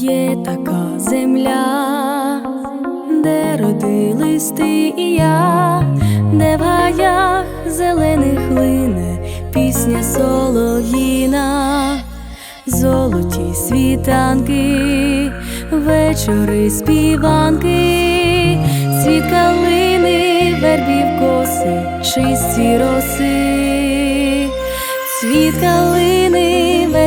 Є така земля, де родились ти і я, де в гаях зелених лине пісня солов'їна, золоті світанки, вечори співанки, світ калини, вербів коси, чисті роси, світ калини,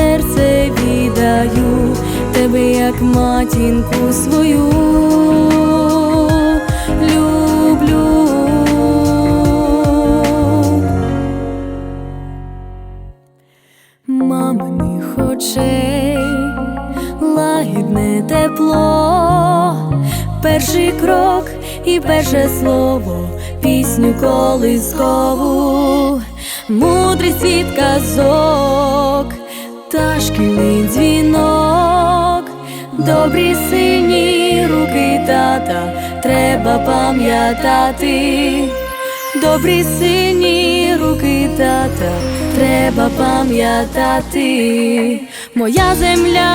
серце віддаю, тебе як матінку свою. Маминих очей, лагідне тепло, перший крок і перше слово, пісню колискову, мудрий світ казок, та дзвінок, добрі сильні руки тата, треба пам'ятати. Добрі сильні руки тата, треба пам'ятати, моя земля,